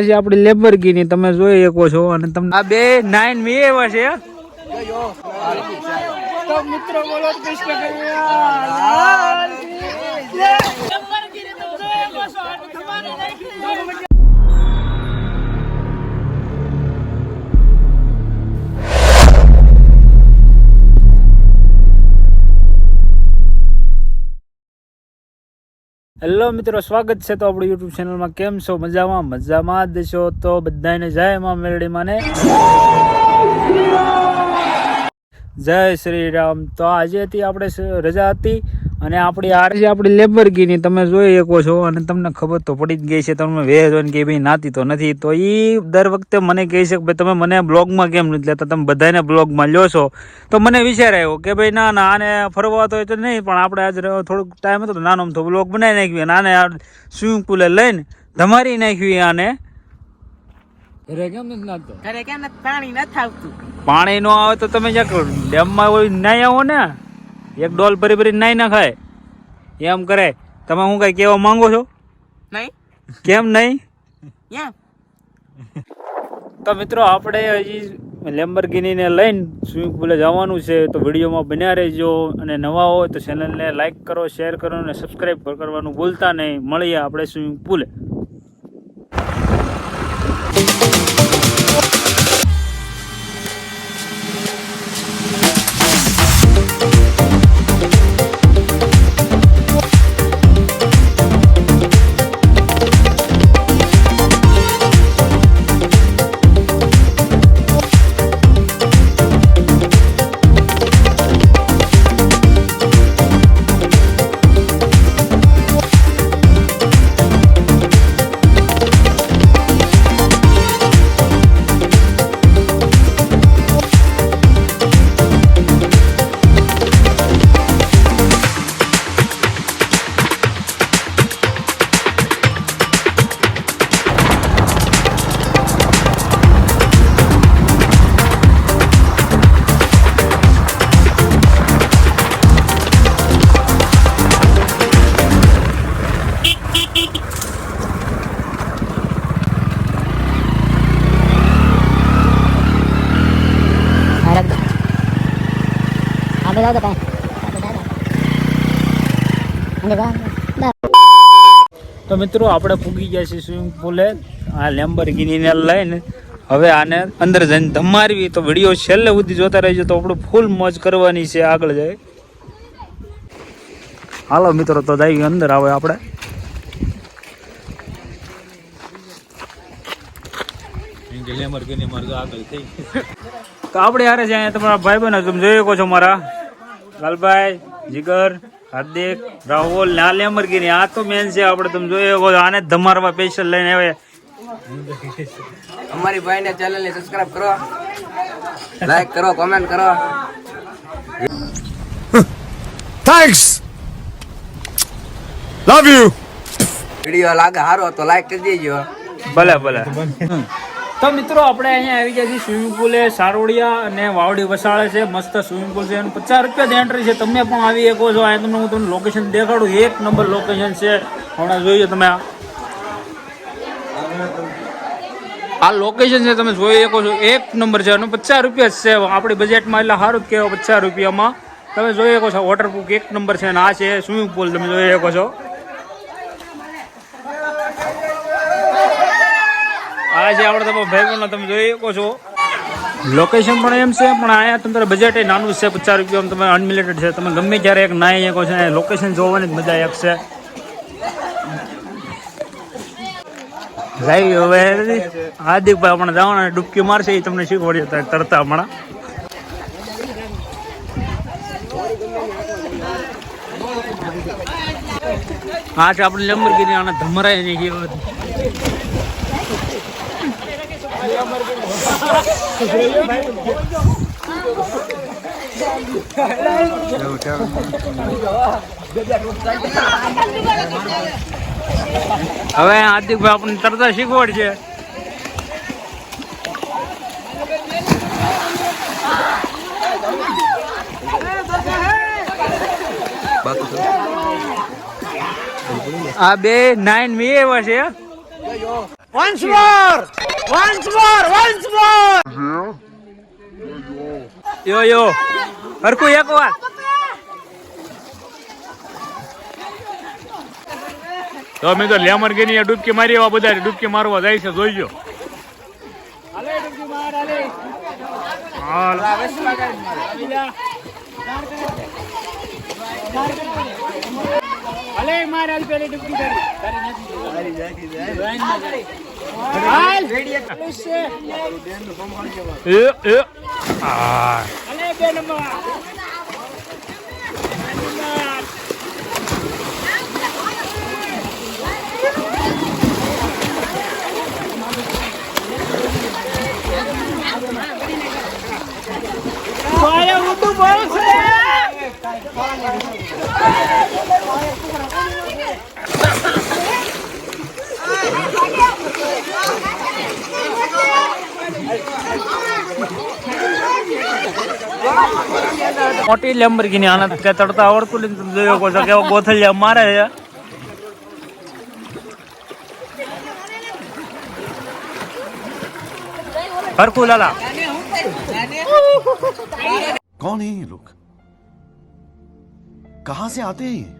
આજે આપણી લેબરગીની તમે જોઈ શકો છો અને તમને આ બે નાઇન મી એવા છે. હેલો મિત્રો, સ્વાગત છે તો આપણું યુટ્યુબ ચેનલમાં કેમ છો? મજામાં? મજામાં જ છો તો બધાને જય માં મેલડીમાં ને જય શ્રી રામ. તો આજે હતી આપણે રજા હતી. અને આપણી આ છે આપણી લેબરગીની તમે જોઈ શકો છો અને તમને ખબર તો પડી જ ગઈ છે તમે વેહ જો કે ભાઈ નાતી તો નથી. તો એ દર વખતે મને કહે છે કે ભાઈ તમે મને બ્લોગમાં કેમ નથી લેતા? તમે બધાને બ્લોગમાં લ્યો છો. તો મને વિચાર આવ્યો કે ભાઈ ના ના આને ફરવા તો તો નહીં પણ આપણે આજે થોડુંક ટાઈમ હતો નાનો તો બ્લોગ બનાવી નાખ્યું અને આને સ્વિમિંગ પુલે લઈને ધમારી નાખ્યું આને. ઘરે કેમ નથી નાખતો ઘરે કેમ પાણી નથી આવતું. પાણી નો આવે તો તમે જ્યાં ડેમમાં નાઈ આવો ને? એક ડોલ ભરી ભરી નાઈ ના ખાય એમ કરે. તમે હું કઈ કહેવા માંગો છો? નહીં. કેમ નહીં? તો મિત્રો આપણે હજી લેમ્બરગીનીને લઈને સ્વિમિંગ પુલે જવાનું છે. તો વિડીયોમાં બન્યા રહેજો અને નવા હોય તો ચેનલને લાઇક કરો શેર કરો અને સબસ્ક્રાઈબ કરવાનું ભૂલતા નહીં. મળીએ આપણે સ્વિમિંગ પુલે. તો મિત્રો આપણે પૂગી ગયા છીએ સ્વિમિંગ પુલે આ લેમ્બરગીનીને લઈને. હવે આને અંદર જઈને ધમારવી. તો વીડિયો છેલ્લે સુધી જોતા રહેજો. તો આપણે ફૂલ મોજ કરવાની છે. આગળ જાય હાલો મિત્રો તો જઈએ અંદર. આવે આપણે. તો આપણે હારે છે અહીંયા તમારા ભાઈ બહેન તમે જોઈ શકો છો મારા. લાલભાઈ જીગર હાર્દિક રાહુલ ને આ લેમરગીની આ તો મેન છે આપણે તમે જોઈએ આને જ ધમારવા સ્પેશિયલ લઈને આવે. અમારી ભાઈ ને ચેનલ ને સબસ્ક્રાઇબ કરો. લાઈક કરો કોમેન્ટ કરો. થેન્ક્સ લવ યુ વીડિયો લાગે સારો તો લાઈક કરી દેજો. ભલે ભલે. તો મિત્રો, આપણે અહીંયા આવી ગયા છીએ સ્વિમિંગ પુલે સારોડિયા અને વાવડી વસાળે છે. મસ્ત સ્વિમિંગ પુલ છે. અને પચાસ રૂપિયા એન્ટ્રી છે. તમે પણ આવી શકો છો. અહીંયા તમને હું તમને લોકેશન દેખાડું. એક નંબર લોકેશન છે. હમણાં જોઈએ તમે આ. લોકેશન છે, તમે જોઈ શકો છો. એક નંબર છે. અને પચાસ રૂપિયા છે. આપણી બજેટમાં એટલે સારું જ કહેવાય પચાસ રૂપિયામાં. તમે જોઈ શકો છો વોટરપ્રૂફ એક નંબર છે. અને આ છે સ્વિમિંગ પુલ તમે જોઈ શકો છો. આ છે આપણે તમે ભાઈબંધો તમે જોઈ શકો છો. લોકેશન પણ એમ છે, પણ અહીંયા તમારે બજેટ એ નાનું છે, પચાસ રૂપિયામાં તમે અનલિમિટેડ છે. તમે ગમે ત્યારે એક નાઈ શકો છો લોકેશન જોવાની જ મજા એક છે. ભાઈ હવે હાર્દિકભાઈ આપણે જવાના ડૂબકી મારશે એ તમને શીખવાડી તરતા હમણાં. હા છે આપણે લેમ્બરગીની આને ધમરાય નહીં એ બધું. હવે હાર્દિકભાઈ આપણને તરતા શીખવાડ છે આ બે નાઇન મી એવા છે Once more! Once more! Once more! યો યો હરખું એક વાર તો અમે તો લેમર ગેની ડૂબકી મારી એવા બધા ડૂબકી મારવા જાય છે જોઈજો હાલ. અલે માર હાલ પેલી ડૂબકી કરી. તારી નથી હાલ. એ એ. આ. અલે બે નંબર. મારે ઊંધું બહુ છે. मोटी लंबर की नहीं आना क्या चढ़ता और कुल दो को सके वो गोथल जा मारे या हर कुल ला कौन है ये लोग? कहाँ से आते हैं ये?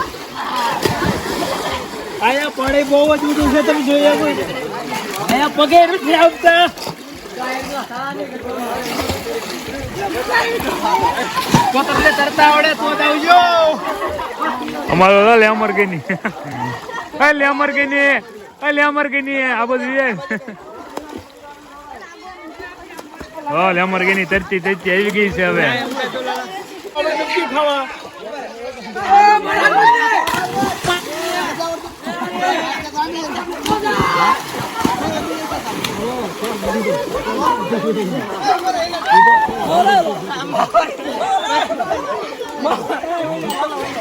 પાણી બહુ જ ઊંડું છે તમે જોઈએ કોઈ આયા પગે નથી આવતા. તો તમને તરતા આવડે તો જ આવજો. અમારો તો લેમરગીની એ લેમરગીની એ લેમરગીની આ બધું છે હા લેમરગીની તરતી તરતી આવી ગઈ છે હવે. ખાવા.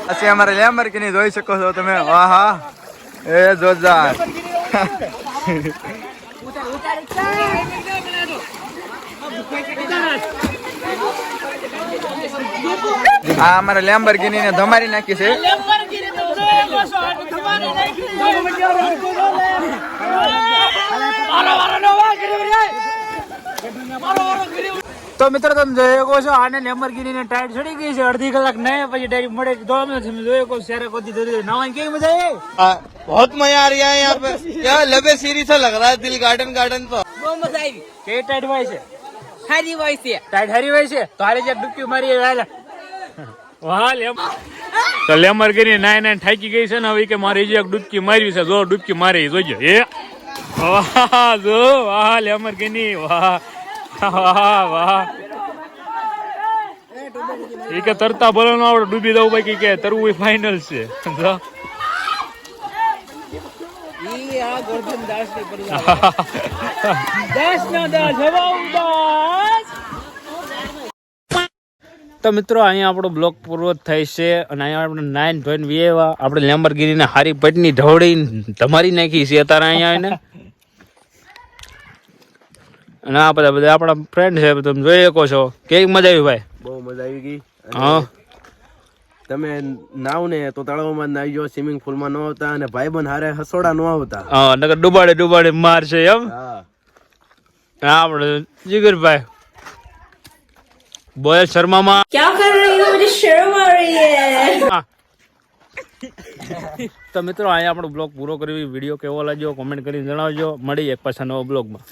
પછી અમારે લેમ્બર્ગિની જોઈ શકો છો તમે. વાહ. હા એ જોરદાર. આ અમારે લેમ્બર્ગિની ને ધમારી નાખી છે. તો મિત્રો તમે જોઈ શકો છો આને લેમરગીની ને ટાયર ચડી ગઈ છે અડધી કલાક નહીં પછી ડાયરી મળે તો અમે તમે જોઈ શકો શેરે કોતી ધરી નાવાની કેવી મજા આવી बहुत मजा आ रहा है यहाँ पे यहाँ लबे सीरी सा लग रहा है दिल गार्डन गार्डन तो બહુ મજા આવી કેવી ટાઈટ હોય છે સારી હોય છે ટાઈટ હારી હોય છે તો હારે જે ડૂબકી મારી તો લેમરગીની નાય નાય થાકી ગઈ છે ને હવે કે મારી જે એક ડૂબકી મારવી છે. જો ડૂબકી મારી જોજો એ વાહ જો વાહ લેમર કરી વાહ વાહ વાહ. એ કે તરતા ભલે નો આવડે ડૂબી દઉં બાકી કે તરવું એ ફાઇનલ છે. જો. દસ નો દસ હવા દસ તો મિત્રો અહીંયા આપણો બ્લોક પૂરો થાય છે અને અહીંયા આપણે નાઇન ધોઈને વિયેવા આપણે લેમ્બરગીરીને હારી પટની ઢવળી ધમારી નાખી છે અત્યારે અહીંયા આવીને. અને આ બધા બધા આપણા ફ્રેન્ડ છે તમે જોઈ શકો છો. કેવી મજા આવી ભાઈ? બહુ મજા આવી ગઈ. હા. તમે નાવ ને તો તળાવમાં નાઈ જો સ્વિમિંગ પુલમાં ન આવતા અને ભાઈબંધ હારે હસોડા ન આવતા. હા નકર ડુબાડે ડુબાડે માર છે એમ હા આપણે જીગરભાઈ. બોયલ શર્મામાં क्या कर रही हो मुझे शर्म आ रही है હા. તો મિત્રો અહીંયા આપણો બ્લોગ પૂરો કરવી વિડીયો કેવો લાગ્યો કોમેન્ટ કરીને જણાવજો મળી એક પાછા નવા બ્લોગમાં